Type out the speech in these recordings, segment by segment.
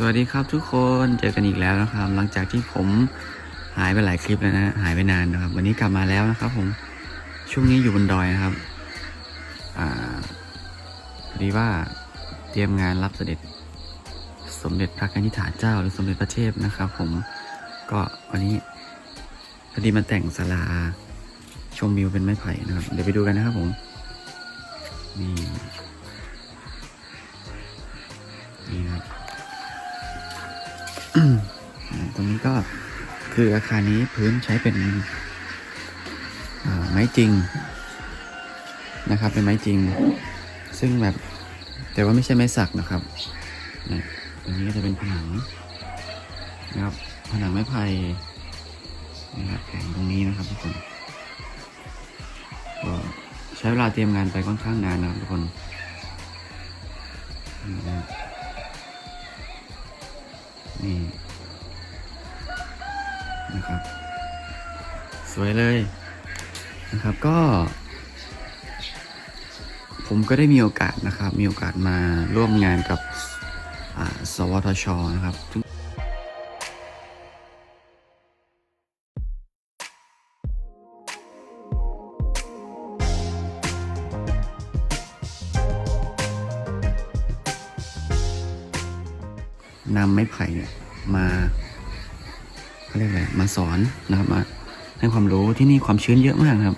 สวัสดีครับทุกคนเจอกันอีกแล้วนะครับ หลังจากที่ผมหายไปหลายคลิปแล้วนะหายไปนานนะครับ วันนี้กลับมาแล้วนะครับ ผมช่วงนี้อยู่บนดอยนะครับอ่าพอดีว่าเตรียมงานรับเสด็จ สมเด็จพระกนิษฐาเจ้า หรือสมเด็จพระเทพนะครับ ผมก็วันนี้พอดีมาแต่งศาลาชมวิวเป็นไม้ไผ่นะครับ เดี๋ยวไปดูกันนะครับผมนี่ ตรงนี้ก็คืออาคารนี้พื้นใช้เป็นไม้จริงนะครับ เป็นไม้จริง ซึ่งแบบแต่ว่าไม่ใช่ไม้สักนะครับนะตรงนี้ก็จะเป็นผนังนะครับผนังไม้ไผ่นะครับแข็งตรงนี้นะครับทุกคนก็ใช้เวลาเตรียมงานไปค่อนข้างนานนะครับทุกคนนี่นะครับ นี่นะครับ สวยเลยนะครับก็ ผมก็ได้มีโอกาสนะครับ มีโอกาสมาร่วมงานกับสวทชนะครับ นำไม้ไผ่เนี่ยมาเขาเรียกอะไรมาสอนนะครับมาให้ความรู้ที่นี่ความชื้นเยอะมากครับ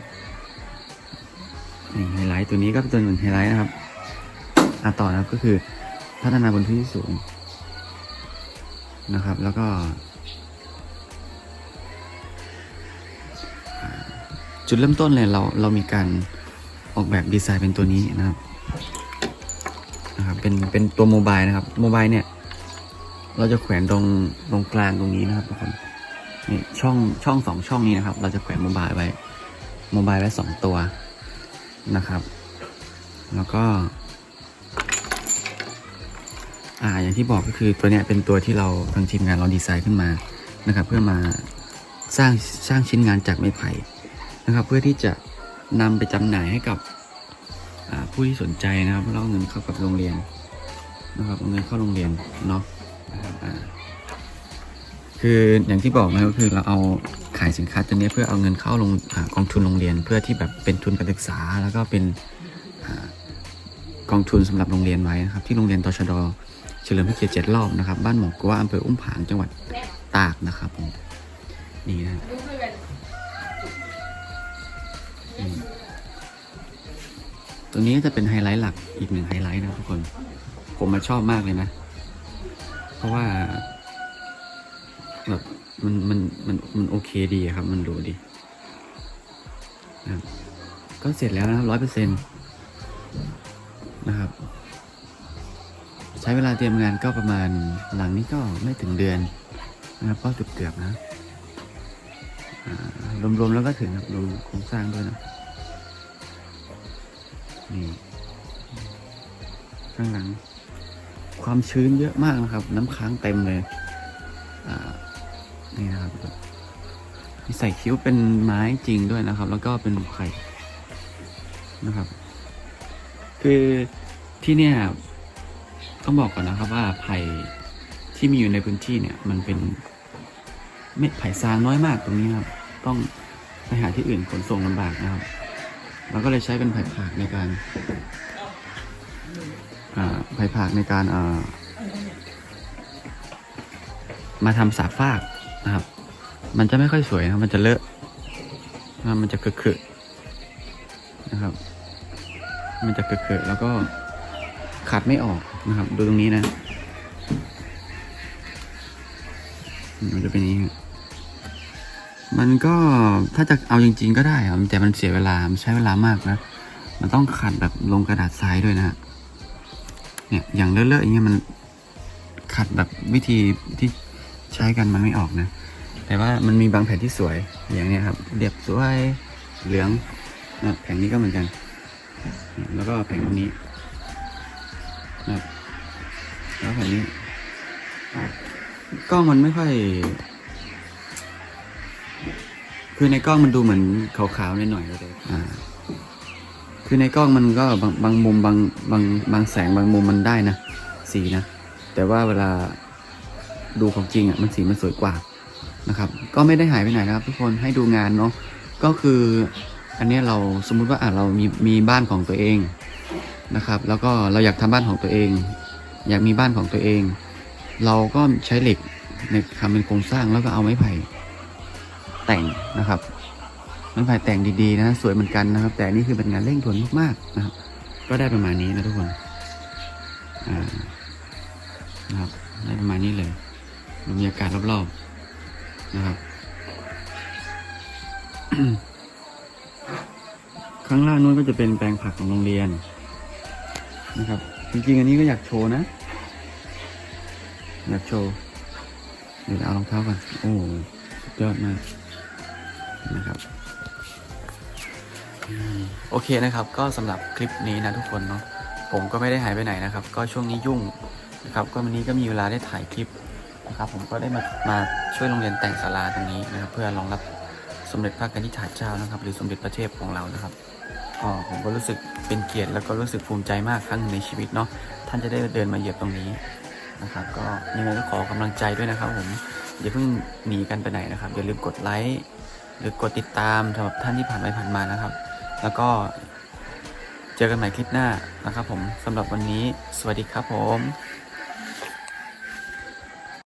ไฮไลท์ตัวนี้ก็เป็นตัวหนึ่งไฮไลท์นะครับอะต่อนะครับก็คือพัฒนาบนพื้นที่สูงนะครับ แล้วก็จุดเริ่มต้นเลยเราเรามีการออกแบบดีไซน์เป็นตัวนี้นะครับนะครับเป็นเป็นตัวโมบายนะครับโมบายเนี่ย เราจะแขวนตรงตรงกลางตรงนี้นะครับทุกคนนี่ช่องช่องสองช่องนี้นะครับ เราจะแขวนโมบายไว้โมบายไว้สองตัวนะครับ แล้วก็ อ่าอย่างที่บอกก็คือตัวเนี้ยเป็นตัวที่เราทางทีมงานเราดีไซน์ขึ้นมานะครับ เพื่อมาสร้างสร้างชิ้นงานจากไม้ไผ่นะครับ เพื่อที่จะนำไปจำหน่ายให้กับผู้ที่สนใจนะครับเอาเงินเข้ากับโรงเรียนนะครับเอาเงินเข้าโรงเรียนเนาะ คืออย่างที่บอกนะก็คือเราเอาขายสินค้าตัวนี้เพื่อเอาเงินเข้าลงอกองทุนโรงเรียน เพื่อที่แบบเป็นทุนการศึกษา แล้วก็เป็นอกองทุนสำหรับโรงเรียนไว้นะครับ ที่โรงเรียนตชดเฉลิมพระเกียรติเจ็ดรอบนะครับ บ้านหมอกกัวอำเภออุ้มผางจังหวัดตากนะครับผมนี่นะตัวนี้จะเป็นไฮไลท์หลักอีกหนึ่งไฮไลท์นะทุกคน ผมมาชอบมากเลยนะ เพราะว่า แบบมันมันมันมันโอเคดีครับ มันดูดีนะครับก็เสร็จแล้วนะร้อยเปอร์เซ็นต์นะครับ ใช้เวลาเตรียมงานก็ประมาณหลังนี้ก็ไม่ถึงเดือนนะครับก็เกือบเกือบนะรวมๆแล้วก็ถึงครับรวมโครงสร้างด้วยนะนี่ข้างหลัง ความชื้นเยอะมากนะครับ น้ำค้างเต็มเลยนี่นะครับมีใส่คิ้วเป็นไม้จริงด้วยนะครับ แล้วก็เป็นไผ่นะครับ คือที่เนี่ยต้องบอกก่อนนะครับว่าไผ่ที่มีอยู่ในพื้นที่เนี่ย มันเป็นเม็ดไผ่ซางน้อยมากตรงนี้ครับ ต้องไปหาที่อื่นขนส่งลำบากนะครับ เราก็เลยใช้เป็นไผ่ผากในการ อ่าไผ่ผากในการมาทำสาฟากนะครับ มันจะไม่ค่อยสวยนะมันจะเลอะนะมันจะเกอะๆนะครับ มันจะเกอะๆแล้วก็ขัดไม่ออกนะครับ ดูตรงนี้นะมันจะเป็นนี้มันก็ถ้าจะเอาจริง ๆ ก็ได้ครับแต่มันเสียเวลามันใช้เวลามากนะ มันต้องขัดแบบลงกระดาษทรายด้วยนะฮะ เนี่ยอย่างเลอะๆอย่างเงี้ยมันขัดแบบวิธีที่ใช้กันมันไม่ออกนะ แต่ว่ามันมีบางแผ่นที่สวยอย่างเนี้ยครับเรียบสวยเหลืองนะแผ่นนี้ก็เหมือนกัน แล้วก็แผ่นนี้นะแล้วแผ่นนี้กล้องมันไม่ค่อย คือในกล้องมันดูเหมือนขาวๆหน่อยๆเลยอ่า คือในกล้องมันก็บางบางมุมบางบางบางแสงบางมุมมันได้นะ สีนะ แต่ว่าเวลาดูของจริงอะมันสีมันสวยกว่านะครับ ก็ไม่ได้หายไปไหนนะครับ ทุกคนให้ดูงานเนาะก็คืออันนี้เราสมมุติว่าอะเรามีมีบ้านของตัวเองนะครับ แล้วก็เราอยากทำบ้านของตัวเอง อยากมีบ้านของตัวเอง เราก็ใช้เหล็กในทำเป็นโครงสร้างแล้วก็เอาไม้ไผ่แต่งนะครับ ไม้ไผ่แต่งดีๆนะ สวยเหมือนกันนะครับ แต่อันนี่คือเป็นงานเร่งด่วนมากๆนะครับ ก็ได้ประมาณนี้นะทุกคนนะครับได้ประมาณนี้เลยบรรยากาศรอบๆนะครับ ข้างล่างนู้นก็จะเป็นแปลงผักของโรงเรียนนะครับ จริงๆ อันนี้ก็อยากโชว์นะ อยากโชว์เดี๋ยวเอารองเท้าก่อนโอ้สุดยอดมากนะครับ โอเคนะครับ ก็สำหรับคลิปนี้นะทุกคนเนาะผมก็ไม่ได้หายไปไหนนะครับ ก็ช่วงนี้ยุ่งนะครับ ก็วันนี้ก็มีเวลาได้ถ่ายคลิปนะครับ ผมก็ได้มามาช่วยโรงเรียนแต่งศาลาตรงนี้นะครับ เพื่อรองรับสมเด็จพระกนิษฐาเจ้านะครับ หรือสมเด็จพระเทพของเรานะครับก็ผมก็รู้สึกเป็นเกียรติแล้วก็รู้สึกภูมิใจมากครั้งหนึ่งในชีวิตเนาะท่านจะได้เดินมาเหยียบตรงนี้นะครับ ก็ยังไงก็ขอกำลังใจด้วยนะครับ ผมอย่าเพิ่งหนีกันไปไหนนะครับอย่าลืมกดไลค์หรือกดติดตามสำหรับท่านที่ผ่านไปผ่านมานะครับ แล้วก็เจอกันใหม่คลิปหน้านะครับผมสำหรับวันนี้ สวัสดีครับผม